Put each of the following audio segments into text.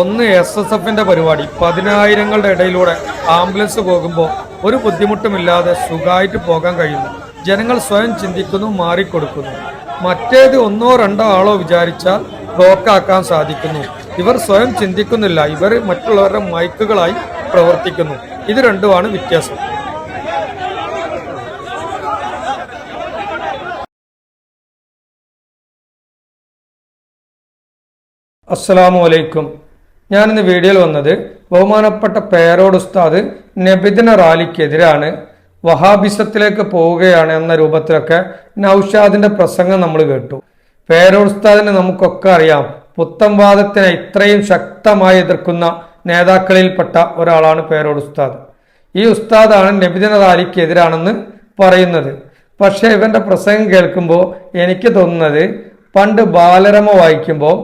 ഒന്ന് S S എഫിന്റെ പരിപാടി. പതിനായിരങ്ങളുടെ ഇടയിലൂടെ ആംബുലൻസ് പോകുമ്പോൾ ഒരു ബുദ്ധിമുട്ടുമില്ലാതെ സുഖമായിട്ട് പോകാൻ കഴിയുന്നു. ജനങ്ങൾ സ്വയം ചിന്തിക്കുന്നു മാറിക്കൊടുക്കുന്നു. മറ്റേത് ഒന്നോ രണ്ടോ ആളോ വിചാരിച്ചാൽ ബ്ലോക്കാക്കാൻ സാധിക്കുന്നു. ഇവർ സ്വയം ചിന്തിക്കുന്നില്ല. ഇവർ മറ്റുള്ളവരുടെ മൈക്കുകളായി പ്രവർത്തിക്കുന്നു. ഇത് രണ്ടുമാണ് വ്യത്യാസം. അസ്സലാമു അലൈക്കും. ഞാനിന്ന് വീഡിയോയിൽ വന്നത് ബഹുമാനപ്പെട്ട പേരോട് ഉസ്താദ് നബിദിന റാലിക്കെതിരാണ് വഹാബിസത്തിലേക്ക് പോവുകയാണ് എന്ന രൂപത്തിലൊക്കെ നൌഷാദിന്റെ പ്രസംഗം നമ്മൾ കേട്ടു. പേരോട് ഉസ്താദിനെ നമുക്കൊക്കെ അറിയാം പുത്തംവാദത്തിനെ ഇത്രയും ശക്തമായി എതിർക്കുന്ന നേതാക്കളിൽപ്പെട്ട ഒരാളാണ് പേരോട് ഉസ്താദ്. ഈ ഉസ്താദാണ് നബിദിന റാലിക്കെതിരാണെന്ന് പറയുന്നത്. പക്ഷേ ഇവന്റെ പ്രസംഗം കേൾക്കുമ്പോൾ എനിക്ക് തോന്നുന്നത് പണ്ട് ബാലരമ വായിക്കുമ്പോൾ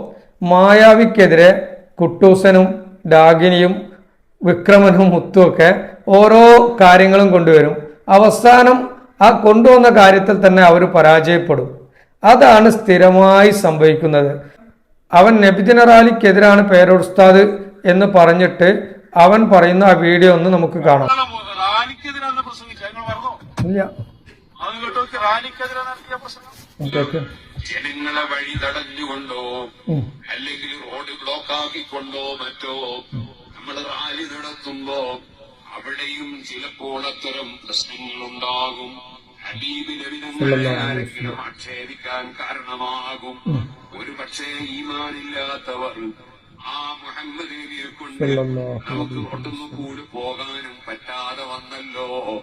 മായാവിക്കെതിരെ കുട്ടൂസനും ഡാഗിനിയും വിക്രമനും മുത്തുമൊക്കെ ഓരോ കാര്യങ്ങളും കൊണ്ടുവരും. അവസാനം ആ കൊണ്ടുവന്ന കാര്യത്തിൽ തന്നെ അവർ പരാജയപ്പെടും. അതാണ് സ്ഥിരമായി സംഭവിക്കുന്നത്. അവൻ നബിദിന റാലിക്കെതിരാണ് പേരുസ്താദ് എന്ന് പറഞ്ഞിട്ട് അവൻ പറയുന്ന ആ വീഡിയോ ഒന്ന് നമുക്ക് കാണാം. ജനങ്ങളെ വഴി തടഞ്ഞുകൊണ്ടോ. അല്ലെങ്കിൽ ബ്ലോക്ക് മറ്റോ? നമ്മൾ റാലി നടത്തുമ്പോ അവിടെയും ചിലപ്പോൾ അത്തരം പ്രശ്നങ്ങളുണ്ടാകും. ഹബീബ് ആരെങ്കിലും ആക്ഷേപിക്കാൻ കാരണമാകും. ഒരു പക്ഷേ ഈമാനില്ലാത്തവർ ആ മുഹമ്മദ് നബിയെ കൊണ്ട് നമുക്ക് ഒട്ടൊന്നു കൂടി പോകാനും പറ്റാതെ വന്നല്ലോ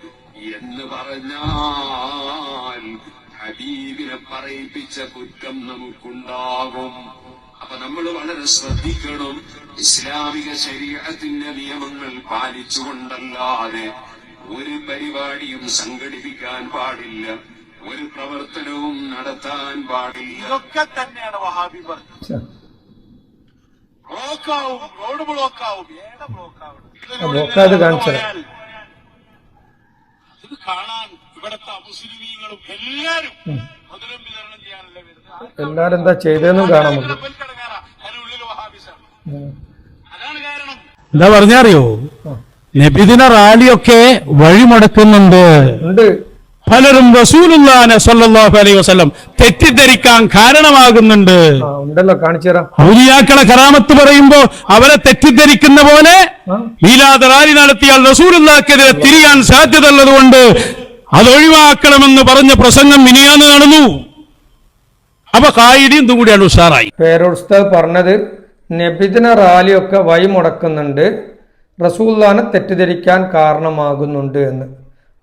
എന്ന് പറഞ്ഞാൽ ഹബീബിനെ പറയിപ്പിച്ച കുറ്റം നമുക്കുണ്ടാകും. അപ്പൊ നമ്മൾ വളരെ ശ്രദ്ധിക്കണം. ഇസ്ലാമിക ശരീരത്തിന്റെ നിയമങ്ങൾ പാലിച്ചുകൊണ്ടല്ലാതെ ഒരു പരിപാടിയും സംഘടിപ്പിക്കാൻ പാടില്ല. ഒരു പ്രവർത്തനവും നടത്താൻ പാടില്ല. ഇതൊക്കെ തന്നെയാണ് വഹാബി പറഞ്ഞത് ഛെ. ബ്ലോക്കാവും റോഡ് ബ്ലോക്കാവും ഏടെ ബ്ലോക്കാവും. ഇത് കാണാൻ ഇവിടത്തെ മുസ്ലിമീങ്ങളും എല്ലാരും മധുരം വിതരണം ചെയ്യാനല്ലേ വരുന്നത്. എല്ലാരെന്താ എന്താ ചെയ്തതെന്നും കാണാൻ നമുക്ക് പൽക്കടക്കാരാ അതിനുള്ളിൽ വഹാബിസാണ് ഉം. അതാണ് കാരണം എന്താ പറഞ്ഞറിയോ? നബിദിന റാലിയൊക്കെ വഴിമുടക്കുന്നുണ്ട്. പലരും റസൂലുല്ലാനെ സല്ലല്ലാഹു അലൈഹി വസല്ലം തെറ്റിദ്ധരിക്കാൻ കാരണമാകുന്നുണ്ട്. ഉണ്ടല്ലോ കാണിച്ചു തരാം. ഔലിയാക്കളെ കറാമത്ത് പറയുമ്പോ അവരെ തെറ്റിദ്ധരിക്കുന്ന പോലെ മീലാദ് റാലി നടത്തിയാൽ റസൂലുല്ലാക്കെതിരെ തിരിയാൻ സാധ്യതയുള്ളതുകൊണ്ട് അതൊഴിവാക്കണമെന്ന് പറഞ്ഞ പ്രസംഗം മിനിയാന്ന് നടന്നു അപ്പൊ കായിടി എന്തും കൂടിയാണ് ഉഷാറായി. പേരോസ്താദ് പറഞ്ഞത് നബിദിന റാലിയൊക്കെ വഴി മുടക്കുന്നുണ്ട് റസൂല്ലാനെ തെറ്റിദ്ധരിക്കാൻ കാരണമാകുന്നുണ്ട് എന്ന്.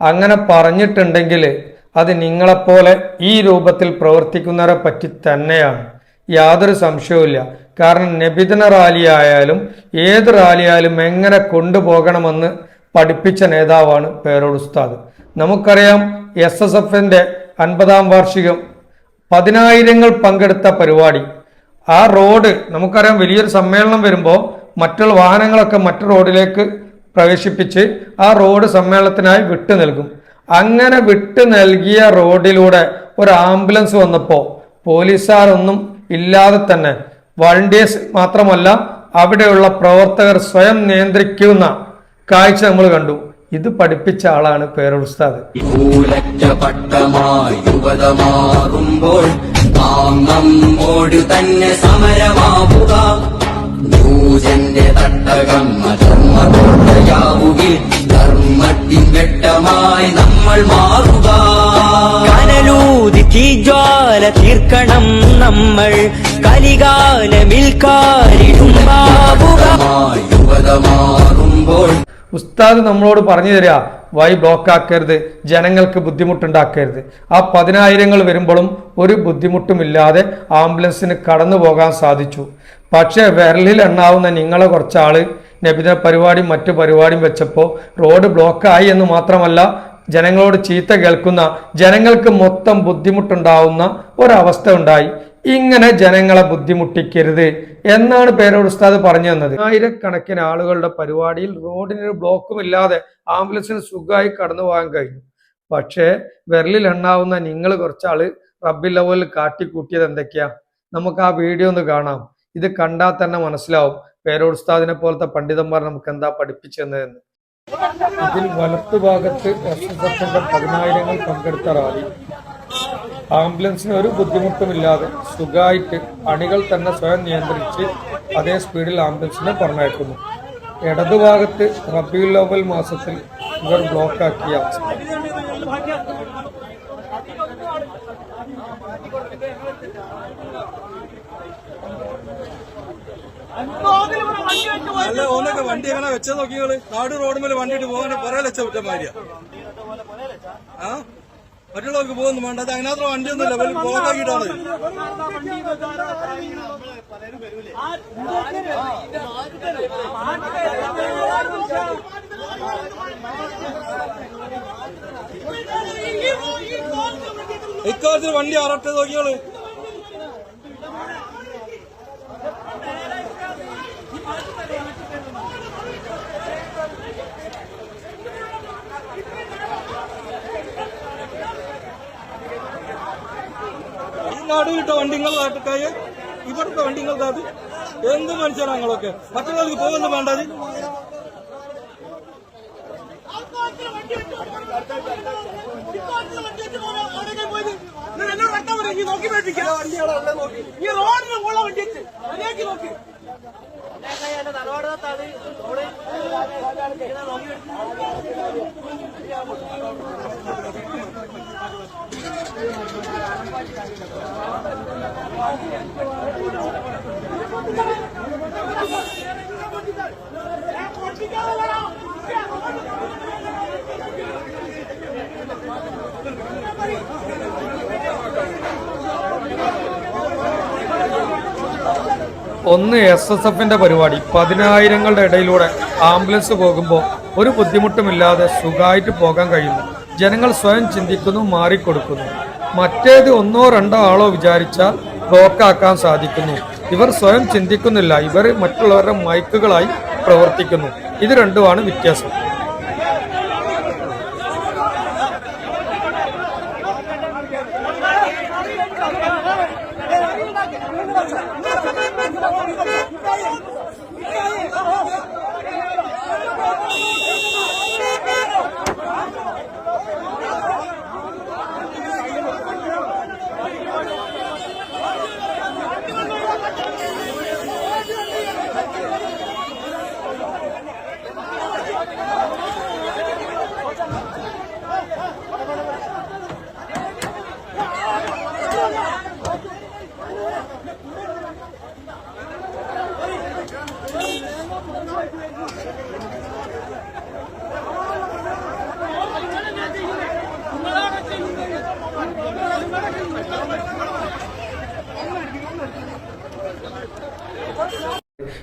അങ്ങനെ പറഞ്ഞിട്ടുണ്ടെങ്കിൽ അത് നിങ്ങളെപ്പോലെ ഈ രൂപത്തിൽ പ്രവർത്തിക്കുന്നവരെ പറ്റി തന്നെയാണ്. യാതൊരു സംശയവുമില്ല. കാരണം നബിദിന റാലി ആയാലും ഏത് റാലിയായാലും എങ്ങനെ കൊണ്ടുപോകണമെന്ന് പഠിപ്പിച്ച നേതാവാണ് പേരോട് ഉസ്താദ്. നമുക്കറിയാം എസ് എസ് എഫിന്റെ അൻപതാം വാർഷികം പതിനായിരങ്ങൾ പങ്കെടുത്ത പരിപാടി. ആ റോഡ് നമുക്കറിയാം വലിയൊരു സമ്മേളനം വരുമ്പോൾ മറ്റുള്ള വാഹനങ്ങളൊക്കെ മറ്റു റോഡിലേക്ക് പ്രവേശിപ്പിച്ച് ആ റോഡ് സമ്മേളനത്തിനായി വിട്ടു നൽകും. അങ്ങനെ വിട്ടു നൽകിയ റോഡിലൂടെ ഒരു ആംബുലൻസ് വന്നപ്പോൾ പോലീസുകാരൊന്നും ഇല്ലാതെ തന്നെ വളണ്ടിയേഴ്സ് മാത്രമല്ല അവിടെയുള്ള പ്രവർത്തകർ സ്വയം നിയന്ത്രിക്കുന്ന കാഴ്ച നമ്മൾ കണ്ടു. ഇത് പഠിപ്പിച്ച ആളാണ് പേരുസ്താദ് നാം നമ്മോട് തന്നെ സമരമാവുക. ന്യൂജന്റെ തട്ടകം അധർമ്മയാവുകിൽ ധർമ്മത്തിൻ വെട്ടമായി നമ്മൾ മാറുക. കനലൂതി തീജ്വാല തീർക്കണം നമ്മൾ. കലികാലമിൽ കാരിടും ബാബുക മായി യുവത മാറുമ്പോൾ ഉസ്താദ് നമ്മളോട് പറഞ്ഞു തരിക വൈ ബ്ലോക്ക് ആക്കരുത് ജനങ്ങൾക്ക് ബുദ്ധിമുട്ടുണ്ടാക്കരുത്. ആ പതിനായിരങ്ങൾ വരുമ്പോഴും ഒരു ബുദ്ധിമുട്ടുമില്ലാതെ ആംബുലൻസിന് കടന്നു പോകാൻ സാധിച്ചു. പക്ഷേ വിരലിൽ എണ്ണാവുന്ന നിങ്ങളെ കുറച്ചാൾ നബിദിന പരിപാടിയും മറ്റു പരിപാടിയും വെച്ചപ്പോൾ റോഡ് ബ്ലോക്കായി എന്ന് മാത്രമല്ല ജനങ്ങളോട് ചീത്ത കേൾക്കുന്ന ജനങ്ങൾക്ക് മൊത്തം ബുദ്ധിമുട്ടുണ്ടാവുന്ന ഒരവസ്ഥ ഉണ്ടായി. ഇങ്ങനെ ജനങ്ങളെ ബുദ്ധിമുട്ടിക്കരുത് എന്നാണ് പേരോട് ഉസ്താദ് പറഞ്ഞു തന്നത്. ആയിരക്കണക്കിന് ആളുകളുടെ പരിപാടിയിൽ റോഡിനൊരു ബ്ലോക്കും ഇല്ലാതെ ആംബുലൻസിന് സുഖമായി കടന്നു പോകാൻ കഴിഞ്ഞു. പക്ഷേ വിരലിൽ എണ്ണാവുന്ന നിങ്ങൾ കുറച്ചാൾ റബ്ബി ലെവലിൽ കാട്ടിക്കൂട്ടിയത് എന്തൊക്കെയാ? നമുക്ക് ആ വീഡിയോ ഒന്ന് കാണാം. ഇത് കണ്ടാൽ തന്നെ മനസ്സിലാവും പേരോട് ഉസ്താദിനെ പോലത്തെ പണ്ഡിതന്മാർ നമുക്ക് എന്താ പഠിപ്പിച്ചതെന്ന്. ഇതിൽ വലത്തുഭാഗത്ത് പതിനായിരങ്ങൾ പങ്കെടുത്ത റാലി. ആംബുലൻസിന് ഒരു ബുദ്ധിമുട്ടുമില്ലാതെ സുഖമായിട്ട് അണികൾ തന്നെ സ്വയം നിയന്ത്രിച്ച് അതേ സ്പീഡിൽ ആംബുലൻസിനെ പറഞ്ഞയക്കുന്നു. ഇടതുഭാഗത്ത് റബിയുൽ അവൽ മാസത്തിൽ ഇവർ ബ്ലോക്കാക്കിയ അവസ്ഥ അല്ല ഓനൊക്കെ വണ്ടി എങ്ങനെ വെച്ചത് നോക്കിയോൾ നാട് റോഡ് മേലെ വണ്ടിയിട്ട് പോകാൻ പറയാൻ വെച്ച കുറ്റമാരിയ ആ? മറ്റുള്ളവർക്ക് പോകുന്നു. വേണ്ട അത് അതിനകത്ത് വണ്ടിയൊന്നുമില്ല. വലിയ ബ്ലോക്കാക്കിയിട്ടാണ് ഇക്കാലത്തിൽ വണ്ടി അറട്ട് നോക്കിയോൾ ഈ നാടുവിലിട്ട വണ്ടിങ്ങൾ നാട്ടുകാര് ഇവിടുത്തെ വണ്ടികൾക്ക് അത് എന്ത് മനുഷ്യരാണ് ഞങ്ങളൊക്കെ മറ്റുള്ളവർക്ക് പോകുന്നു വേണ്ടത് ഈ റോഡിന് പോള വണ്ടി അതിലേക്ക് നോക്കി ഒന്ന് എസ് എസ് എഫിന്റെ പരിപാടി. പതിനായിരങ്ങളുടെ ഇടയിലൂടെ ആംബുലൻസ് പോകുമ്പോൾ ഒരു ബുദ്ധിമുട്ടുമില്ലാതെ സുഖമായിട്ട് പോകാൻ കഴിയുന്നു. ജനങ്ങൾ സ്വയം ചിന്തിക്കുന്നു മാറിക്കൊടുക്കുന്നു. മറ്റേത് ഒന്നോ രണ്ടോ ആളോ വിചാരിച്ചാൽ ബ്ലോക്കാക്കാൻ സാധിക്കുന്നു. ഇവർ സ്വയം ചിന്തിക്കുന്നില്ല. ഇവർ മറ്റുള്ളവരുടെ മൈക്കുകളായി പ്രവർത്തിക്കുന്നു. ഇത് രണ്ടുമാണ് വ്യത്യാസം.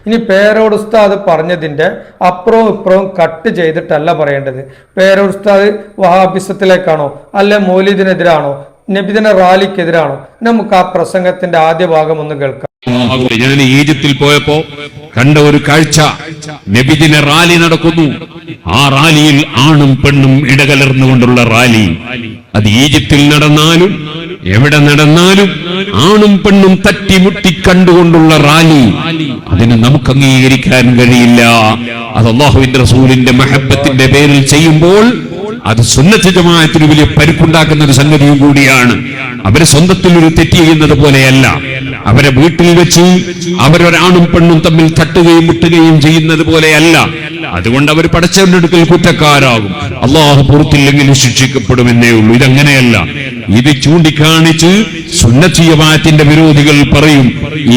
ഇനി പേരോട് ഉസ്താദ് പറഞ്ഞതിന്റെ അപ്പുറവും ഇപ്പുറവും കട്ട് ചെയ്തിട്ടല്ല പറയേണ്ടത്. പേരോട് ഉസ്താദ് വഹാബിസത്തിലേക്കാണോ? അല്ലെ മൗലിദിനെതിരാണോ? നബിദിന റാലിക്കെതിരാണോ? നമുക്ക് ആ പ്രസംഗത്തിന്റെ ആദ്യ ഭാഗം ഒന്ന് കേൾക്കാം. ഞാൻ ഈജിപ്തിൽ പോയപ്പോ കണ്ട ഒരു കാഴ്ച. നബിദിന റാലി നടക്കുന്നു. ആ റാലിയിൽ ആണും പെണ്ണും ഇടകലർന്നുകൊണ്ടുള്ള റാലി. അത് ഈജിപ്തിൽ നടന്നാലും എവിടെ നടന്നാലും ആണും പെണ്ണും തട്ടിമുട്ടി കണ്ടുകൊണ്ടുള്ള റാലി. അതിന് നമുക്ക് അംഗീകരിക്കാൻ കഴിയില്ല. അത് അള്ളാഹുവിന്റെ റസൂലിന്റെ മഹബത്തിന്റെ പേരിൽ ചെയ്യുമ്പോൾ അത് സുന്നത്ത് ജമാഅത്തിന് വലിയ പരുക്കുണ്ടാക്കുന്ന ഒരു സംഗതിയും കൂടിയാണ്. അവരെ സ്വന്തത്തിൽ ഒരു തെറ്റ് ചെയ്യുന്നത് പോലെയല്ല. അവരെ വീട്ടിൽ വെച്ച് അവരൊരാണും പെണ്ണും തമ്മിൽ തട്ടുകയും മുട്ടുകയും ചെയ്യുന്നത് പോലെയല്ല. അതുകൊണ്ട് അവർ പടച്ചവരുടെ അടുക്കൽ കുറ്റക്കാരാകും. അള്ളാഹു പുറത്തില്ലെങ്കിലും ശിക്ഷിക്കപ്പെടുമെന്നേ ഉള്ളൂ. ഇതങ്ങനെയല്ല. ഇത് ചൂണ്ടിക്കാണിച്ച് സുന്നത്ത് വിരോധികൾ പറയും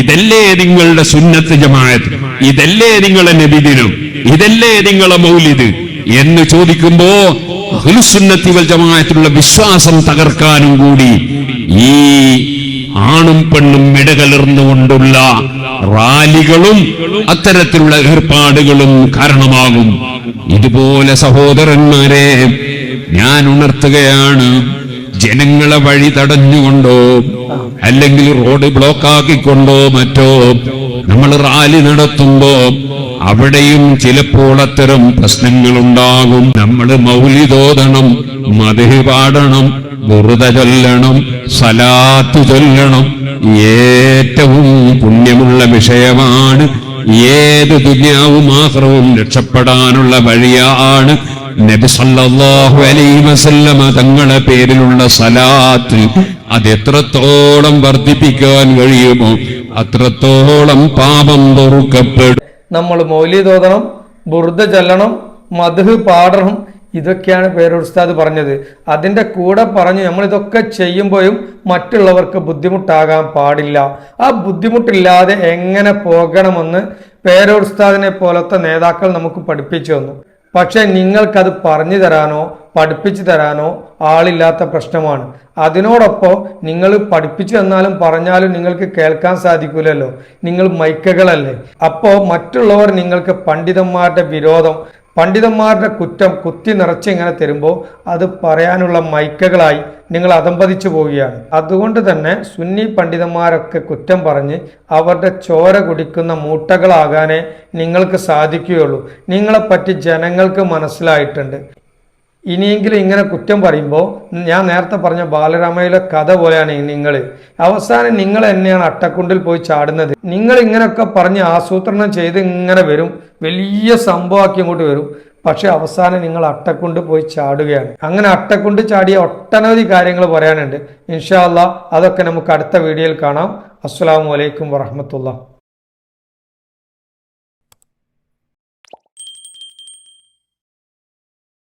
ഇതല്ലേ നിങ്ങളുടെ സുന്നത്ത് ജമാഅത്ത്? ഇതല്ലേ നിങ്ങളെ നബിദിനം ഇതല്ലേ നിങ്ങളെ മൗലിദ്? എന്ന് ചോദിക്കുമ്പോ അഖിലുസുന്നത്തി വൽ ജമാഅത്തിലുള്ള വിശ്വാസം തകർക്കാനും കൂടി ഈ ആണും പെണ്ണും ഇടകലർന്നുകൊണ്ടുള്ള റാലികളും അത്തരത്തിലുള്ള ഏർപ്പാടുകളും കാരണമാകും. ഇതുപോലെ സഹോദരന്മാരെ ഞാൻ ഉണർത്തുകയാണ്. ജനങ്ങളെ വഴി തടഞ്ഞുകൊണ്ടോ അല്ലെങ്കിൽ റോഡ് ബ്ലോക്കാക്കിക്കൊണ്ടോ മറ്റോ നമ്മൾ റാലി നടത്തുമ്പോ അവിടെയും ചിലപ്പോൾ അത്തരം പ്രശ്നങ്ങളുണ്ടാകും. നമ്മൾ മൗലിതോതണം മതി പാടണം വെറുതെ ചൊല്ലണം സലാത്ത് ചൊല്ലണം. ഏറ്റവും പുണ്യമുള്ള വിഷയമാണ് ഏത് ദുന്യാവും മാത്രവും രക്ഷപ്പെടാനുള്ള വഴിയാണ് നബി സല്ലല്ലാഹു അലൈഹി വസല്ലമ തങ്ങളെ പേരിലുള്ള സലാത്ത് അത് എത്രത്തോളം വർദ്ധിപ്പിക്കാൻ കഴിയുമോ അത്രത്തോളം പാപം പൊറുക്കപ്പെടും. നമ്മൾ മൗലിതോതണം ബുർദ ചെല്ലണം മധു പാടണം ഇതൊക്കെയാണ് പേരുസ്താദ് പറഞ്ഞത്. അതിന്റെ കൂടെ പറഞ്ഞു നമ്മൾ ഇതൊക്കെ ചെയ്യുമ്പോഴും മറ്റുള്ളവർക്ക് ബുദ്ധിമുട്ടാകാൻ പാടില്ല. ആ ബുദ്ധിമുട്ടില്ലാതെ എങ്ങനെ പോകണമെന്ന് പേരുസ്താദിനെ പോലത്തെ നേതാക്കൾ നമുക്ക് പഠിപ്പിച്ചു തന്നു. പക്ഷെ നിങ്ങൾക്കത് പറഞ്ഞു തരാനോ പഠിപ്പിച്ചു തരാനോ ആളില്ലാത്ത പ്രശ്നമാണ്. അതിനോടൊപ്പം നിങ്ങൾ പഠിപ്പിച്ചു തന്നാലും പറഞ്ഞാലും നിങ്ങൾക്ക് കേൾക്കാൻ സാധിക്കില്ലല്ലോ നിങ്ങൾ മൈക്കകളല്ലേ. അപ്പോൾ മറ്റുള്ളവർ നിങ്ങൾക്ക് പണ്ഡിതന്മാരുടെ വിരോധം പണ്ഡിതന്മാരുടെ കുറ്റം കുത്തി നിറച്ച് ഇങ്ങനെ തരുമ്പോൾ അത് പറയാനുള്ള മൈക്കകളായി നിങ്ങൾ അതമ്പതിച്ചു പോവുകയാണ്. അതുകൊണ്ട് തന്നെ സുന്നി പണ്ഡിതന്മാരൊക്കെ കുറ്റം പറഞ്ഞ് അവരുടെ ചോര കുടിക്കുന്ന മൂട്ടകളാകാനേ നിങ്ങൾക്ക് സാധിക്കുകയുള്ളൂ. നിങ്ങളെപ്പറ്റി ജനങ്ങൾക്ക് മനസ്സിലായിട്ടുണ്ട്. ഇനിയെങ്കിലും ഇങ്ങനെ കുറ്റം പറയുമ്പോൾ ഞാൻ നേരത്തെ പറഞ്ഞ ബാലരാമയിലെ കഥ പോലെയാണ് നിങ്ങൾ അവസാനം നിങ്ങൾ തന്നെയാണ് അട്ടക്കുണ്ടിൽ പോയി ചാടുന്നത്. നിങ്ങൾ ഇങ്ങനെയൊക്കെ പറഞ്ഞ് ആസൂത്രണം ചെയ്ത് ഇങ്ങനെ വരും. വലിയ സംഭവമാക്കി ഇങ്ങോട്ട് വരും. പക്ഷെ അവസാനം നിങ്ങൾ അട്ടക്കൊണ്ട് പോയി ചാടുകയാണ്. അങ്ങനെ അട്ടക്കൊണ്ട് ചാടിയ ഒട്ടനവധി കാര്യങ്ങൾ പറയാനുണ്ട്. ഇൻഷാ അല്ലാ അതൊക്കെ നമുക്ക് അടുത്ത വീഡിയോയിൽ കാണാം. അസ്സാം വലൈക്കും വറഹമത്തുള്ള